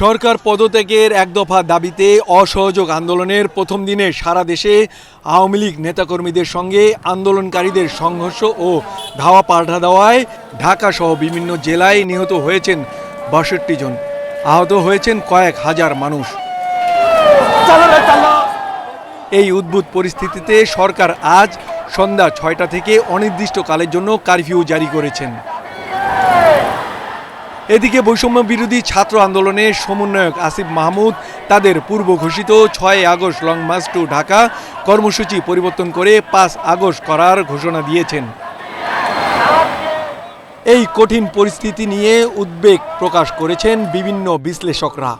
সরকার পদত্যাগের এক দফা দাবিতে অসহযোগ আন্দোলনের প্রথম দিনে সারা দেশে আওয়ামী লীগ নেতাকর্মীদের সঙ্গে আন্দোলনকারীদের সংঘর্ষ ও ধাওয়া পাল্টা দেওয়ায় ঢাকা সহ বিভিন্ন জেলায় নিহত হয়েছেন বাষট্টি জন। আহত হয়েছেন কয়েক হাজার মানুষ। এই উদ্ভুত পরিস্থিতিতে সরকার আজ সন্ধ্যা ছয়টা থেকে অনির্দিষ্টকালের জন্য কারফিউ জারি করেছেন। এদিকে বৈষম্য বিরোধী ছাত্র আন্দোলনের সমন্বয়ক আসিফ মাহমুদ তাদের পূর্ব ঘোষিত ছয় August long march to Dhaka কর্মসূচি পরিবর্তন করে পাঁচ আগস্ট করার ঘোষণা দিয়েছেন। এই কঠিন পরিস্থিতি নিয়ে উদ্বেগ প্রকাশ করেছেন বিভিন্ন বিশ্লেষকরা।